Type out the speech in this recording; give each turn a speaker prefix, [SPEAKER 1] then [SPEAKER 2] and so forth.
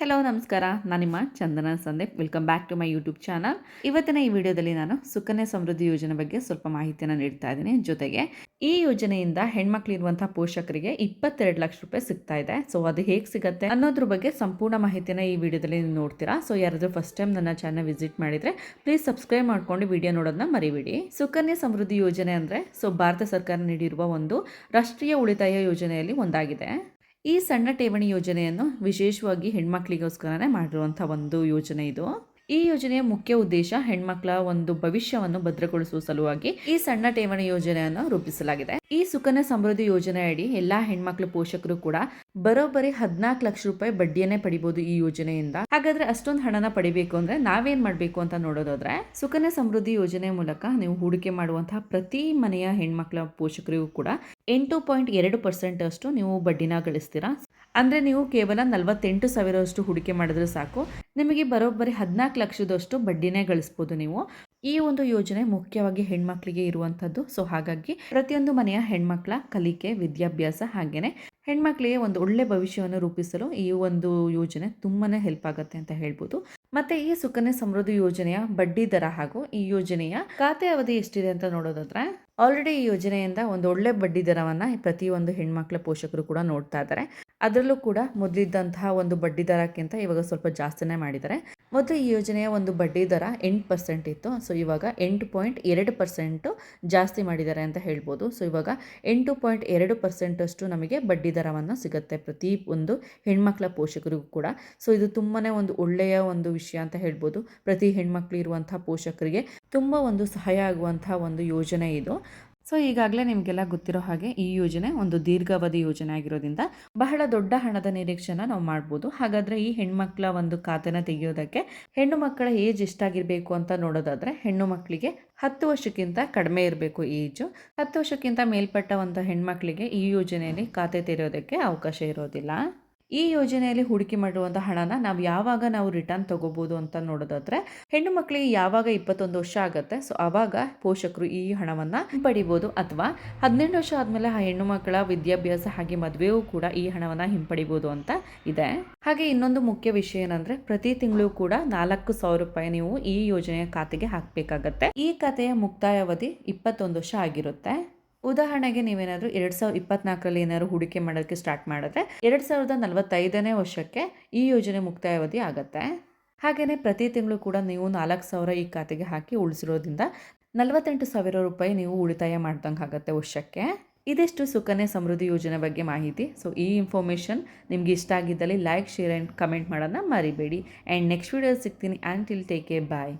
[SPEAKER 1] Hello ನಮಸ್ಕಾರ. ನಾನು ನಿಮ್ಮ Chandana Sandeep welcome back to my YouTube channel ಇವತ್ತಿನ ಈ ವಿಡಿಯೋದಲ್ಲಿ ನಾನು ಸುಕನ್ಯಾ ಸಮೃದ್ಧಿ ಯೋಜನೆ ಬಗ್ಗೆ ಸ್ವಲ್ಪ ಮಾಹಿತಿಯನ್ನು ನೀಡ್ತಾ ಇದ್ದೀನಿ. ಜೊತೆಗೆ ಈ ಯೋಜನೆಯಿಂದ ಹೆಣ್ಮಕ್ಳಿರುವಂಥ ಪೋಷಕರಿಗೆ ಇಪ್ಪತ್ತೆರಡು ಲಕ್ಷ ರೂಪಾಯಿ ಸಿಗ್ತಾ ಇದೆ. ಸೊ ಅದು ಹೇಗೆ ಸಿಗುತ್ತೆ ಅನ್ನೋದ್ರ ಬಗ್ಗೆ ಸಂಪೂರ್ಣ ಮಾಹಿತಿಯನ್ನು ಈ ವಿಡಿಯೋದಲ್ಲಿ ನೀವು ನೋಡ್ತೀರಾ. ಸೊ ಯಾರಾದರೂ ಫಸ್ಟ್ ಟೈಮ್ ನನ್ನ ಚಾನಲ್ ವಿಸಿಟ್ ಮಾಡಿದರೆ ಪ್ಲೀಸ್ ಸಬ್ಸ್ಕ್ರೈಬ್ ಮಾಡ್ಕೊಂಡು ವಿಡಿಯೋ ನೋಡೋದನ್ನ ಮರಿಬೇಡಿ. ಸುಕನ್ಯಾ ಸಮೃದ್ಧಿ ಯೋಜನೆ ಅಂದರೆ ಸೊ ಭಾರತ ಸರ್ಕಾರ ನೀಡಿರುವ ಒಂದು ರಾಷ್ಟ್ರೀಯ ಉಳಿತಾಯ ಯೋಜನೆಯಲ್ಲಿ ಒಂದಾಗಿದೆ. ಈ ಸಣ್ಣ ಠೇವಣಿ ಯೋಜನೆಯನ್ನು ವಿಶೇಷವಾಗಿ ಹೆಣ್ಮಕ್ಳಿಗೋಸ್ಕರನೇ ಮಾಡಿರುವಂಥ ಒಂದು ಯೋಜನೆ ಇದು. ಈ ಯೋಜನೆಯ ಮುಖ್ಯ ಉದ್ದೇಶ ಹೆಣ್ಮಕ್ಳ ಒಂದು ಭವಿಷ್ಯವನ್ನು ಭದ್ರಗೊಳಿಸುವ ಸಲುವಾಗಿ ಈ ಸಣ್ಣ ಠೇವಣಿ ಯೋಜನೆಯನ್ನು ರೂಪಿಸಲಾಗಿದೆ. ಈ ಸುಕನ್ಯಾ ಸಮೃದ್ಧಿ ಯೋಜನೆ ಅಡಿ ಎಲ್ಲಾ ಹೆಣ್ಮಕ್ಳು ಪೋಷಕರು ಕೂಡ ಬರೋಬ್ಬರಿ ಹದಿನಾಲ್ಕು ಲಕ್ಷ ರೂಪಾಯಿ ಬಡ್ಡಿಯನ್ನೇ ಪಡಿಬಹುದು ಈ ಯೋಜನೆಯಿಂದ. ಹಾಗಾದ್ರೆ ಅಷ್ಟೊಂದು ಹಣನ ಪಡಿಬೇಕು ಅಂದ್ರೆ ನಾವೇನ್ ಮಾಡಬೇಕು ಅಂತ ನೋಡೋದಾದ್ರೆ ಸುಕನ್ಯಾ ಸಮೃದ್ಧಿ ಯೋಜನೆ ಮೂಲಕ ನೀವು ಹೂಡಿಕೆ ಮಾಡುವಂತಹ ಪ್ರತಿ ಮನೆಯ ಹೆಣ್ಮಕ್ಳ ಪೋಷಕರಿಗೂ ಕೂಡ ಎಂಟು ಪಾಯಿಂಟ್ ಎರಡು ಪರ್ಸೆಂಟ್ ಅಷ್ಟು ನೀವು ಬಡ್ಡಿನ ಗಳಿಸ್ತೀರಾ? ಅಂದರೆ ನೀವು ಕೇವಲ ನಲವತ್ತೆಂಟು ಸಾವಿರದಷ್ಟು ಹೂಡಿಕೆ ಮಾಡಿದ್ರೆ ಸಾಕು. ನಿಮಗೆ ಬರೋಬ್ಬರಿ ಹದಿನಾಲ್ಕು ಲಕ್ಷದಷ್ಟು ಬಡ್ಡಿನೇ ಗಳಿಸ್ಬೋದು ನೀವು. ಈ ಒಂದು ಯೋಜನೆ ಮುಖ್ಯವಾಗಿ ಹೆಣ್ಮಕ್ಳಿಗೆ ಇರುವಂಥದ್ದು. ಸೊ ಹಾಗಾಗಿ ಪ್ರತಿಯೊಂದು ಮನೆಯ ಹೆಣ್ಮಕ್ಳ ಕಲಿಕೆ, ವಿದ್ಯಾಭ್ಯಾಸ ಹಾಗೆಯೇ ಹೆಣ್ಮಕ್ಳಿಗೆ ಒಂದು ಒಳ್ಳೆ ಭವಿಷ್ಯವನ್ನು ರೂಪಿಸಲು ಈ ಒಂದು ಯೋಜನೆ ತುಂಬಾ ಹೆಲ್ಪ್ ಆಗುತ್ತೆ ಅಂತ ಹೇಳ್ಬೋದು. ಮತ್ತೆ ಈ ಸುಕನ್ಯಾ ಸಮೃದ್ಧಿ ಯೋಜನೆಯ ಬಡ್ಡಿ ದರ ಹಾಗೂ ಈ ಯೋಜನೆಯ ಖಾತೆ ಅವಧಿ ಎಷ್ಟಿದೆ ಅಂತ ನೋಡೋದಾದ್ರೆ ಆಲ್ರೆಡಿ ಈ ಯೋಜನೆಯಿಂದ ಒಂದು ಒಳ್ಳೆ ಬಡ್ಡಿ ದರವನ್ನು ಪ್ರತಿಯೊಂದು ಹೆಣ್ಮಕ್ಳ ಪೋಷಕರು ಕೂಡ ನೋಡ್ತಾ ಇದ್ದಾರೆ. ಅದರಲ್ಲೂ ಕೂಡ ಮೊದಲಿದ್ದಂತಹ ಒಂದು ಬಡ್ಡಿ ದರಕ್ಕಿಂತ ಇವಾಗ ಸ್ವಲ್ಪ ಜಾಸ್ತಿನೇ ಮಾಡಿದ್ದಾರೆ. ಮೊದಲು ಈ ಯೋಜನೆಯ ಒಂದು ಬಡ್ಡಿ ದರ ಎಂಟು ಪರ್ಸೆಂಟ್ ಇತ್ತು. ಸೊ, ಇವಾಗ ಎಂಟು ಪಾಯಿಂಟ್ ಎರಡು ಪರ್ಸೆಂಟು ಜಾಸ್ತಿ ಮಾಡಿದ್ದಾರೆ ಅಂತ ಹೇಳ್ಬೋದು. ಸೊ, ಇವಾಗ ಎಂಟು ಪಾಯಿಂಟ್ ಎರಡು ಪರ್ಸೆಂಟಷ್ಟು ನಮಗೆ ಬಡ್ಡಿ ದರವನ್ನು ಸಿಗುತ್ತೆ ಪ್ರತಿ ಒಂದು ಹೆಣ್ಮಕ್ಳ ಪೋಷಕರಿಗೂ ಕೂಡ. ಸೊ, ಇದು ತುಂಬಾ ಒಂದು ಒಳ್ಳೆಯ ಒಂದು ವಿಷಯ ಅಂತ ಹೇಳ್ಬೋದು. ಪ್ರತಿ ಹೆಣ್ಮಕ್ಳು ಇರುವಂಥ ಪೋಷಕರಿಗೆ ತುಂಬ ಒಂದು ಸಹಾಯ ಆಗುವಂಥ ಒಂದು ಯೋಜನೆ ಇದು. ಸೊ ಈಗಾಗಲೇ ನಿಮಗೆಲ್ಲ ಗೊತ್ತಿರೋ ಹಾಗೆ ಈ ಯೋಜನೆ ಒಂದು ದೀರ್ಘಾವಧಿ ಯೋಜನೆ ಆಗಿರೋದ್ರಿಂದ ಬಹಳ ದೊಡ್ಡ ಹಣದ ನಿರೀಕ್ಷೆನ ನಾವು ಮಾಡ್ಬೋದು. ಹಾಗಾದರೆ ಈ ಹೆಣ್ಮಕ್ಳ ಒಂದು ಖಾತೆನ ತೆಗೆಯೋದಕ್ಕೆ ಹೆಣ್ಣು ಮಕ್ಕಳ ಏಜ್ ಎಷ್ಟಾಗಿರಬೇಕು ಅಂತ ನೋಡೋದಾದರೆ ಹೆಣ್ಣು ಮಕ್ಕಳಿಗೆ ಹತ್ತು ವರ್ಷಕ್ಕಿಂತ ಕಡಿಮೆ ಇರಬೇಕು ಏಜು. ಹತ್ತು ವರ್ಷಕ್ಕಿಂತ ಮೇಲ್ಪಟ್ಟ ಒಂದು ಹೆಣ್ಮಕ್ಳಿಗೆ ಈ ಯೋಜನೆಯಲ್ಲಿ ಖಾತೆ ತೆರೆಯೋದಕ್ಕೆ ಅವಕಾಶ ಇರೋದಿಲ್ಲ. ಈ ಯೋಜನೆಯಲ್ಲಿ ಹೂಡಿಕೆ ಮಾಡುವಂಥ ಹಣನ ನಾವು ಯಾವಾಗ ನಾವು ರಿಟರ್ನ್ ತಗೋಬೋದು ಅಂತ ನೋಡೋದಾದ್ರೆ, ಹೆಣ್ಣು ಮಕ್ಕಳಿಗೆ ಯಾವಾಗ ಇಪ್ಪತ್ತೊಂದು ವರ್ಷ ಆಗುತ್ತೆ ಸೊ ಆವಾಗ ಪೋಷಕರು ಈ ಹಣವನ್ನು ಹಿಂಪಡಿಬೋದು ಅಥವಾ ಹದಿನೆಂಟು ವರ್ಷ ಆದಮೇಲೆ ಆ ಹೆಣ್ಣು ಮಕ್ಕಳ ವಿದ್ಯಾಭ್ಯಾಸ ಹಾಗೆ ಮದುವೆಯೂ ಕೂಡ ಈ ಹಣವನ್ನು ಹಿಂಪಡಿಬೋದು ಅಂತ ಇದೆ. ಹಾಗೆ ಇನ್ನೊಂದು ಮುಖ್ಯ ವಿಷಯ ಏನಂದ್ರೆ, ಪ್ರತಿ ತಿಂಗಳು ಕೂಡ ನಾಲ್ಕು ಸಾವಿರ ರೂಪಾಯಿ ನೀವು ಈ ಯೋಜನೆಯ ಖಾತೆಗೆ ಹಾಕಬೇಕಾಗತ್ತೆ. ಈ ಖಾತೆಯ ಮುಕ್ತಾಯ ಅವಧಿ ಇಪ್ಪತ್ತೊಂದು ವರ್ಷ ಆಗಿರುತ್ತೆ. ಉದಾಹರಣೆಗೆ ನೀವೇನಾದರೂ ಎರಡು ಸಾವಿರದ ಇಪ್ಪತ್ನಾಲ್ಕರಲ್ಲಿ ಏನಾದ್ರು ಹೂಡಿಕೆ ಮಾಡೋಕ್ಕೆ ಸ್ಟಾರ್ಟ್ ಮಾಡಿದ್ರೆ ಎರಡು ಸಾವಿರದ ನಲವತ್ತೈದನೇ ವರ್ಷಕ್ಕೆ ಈ ಯೋಜನೆ ಮುಕ್ತಾಯವಧಿ ಆಗುತ್ತೆ. ಹಾಗೆಯೇ ಪ್ರತಿ ತಿಂಗಳು ಕೂಡ ನೀವು ನಾಲ್ಕು ಸಾವಿರ ಈ ಖಾತೆಗೆ ಹಾಕಿ ಉಳಿಸಿರೋದ್ರಿಂದ ನಲವತ್ತೆಂಟು ಸಾವಿರ ರೂಪಾಯಿ ನೀವು ಉಳಿತಾಯ ಮಾಡ್ದಂಗೆ ಆಗುತ್ತೆ ವರ್ಷಕ್ಕೆ. ಇದಿಷ್ಟು ಸುಕನ್ಯಾ ಸಮೃದ್ಧಿ ಯೋಜನೆ ಬಗ್ಗೆ ಮಾಹಿತಿ. ಸೊ ಈ ಇನ್ಫಾರ್ಮೇಷನ್ ನಿಮ್ಗೆ ಇಷ್ಟ ಆಗಿದ್ದಲ್ಲಿ ಲೈಕ್ ಶೇರ್ ಆ್ಯಂಡ್ ಕಮೆಂಟ್ ಮಾಡೋದನ್ನ ಮರಿಬೇಡಿ. ಆ್ಯಂಡ್ ನೆಕ್ಸ್ಟ್ ವೀಡಿಯೋ ಸಿಗ್ತೀನಿ. And till take a bye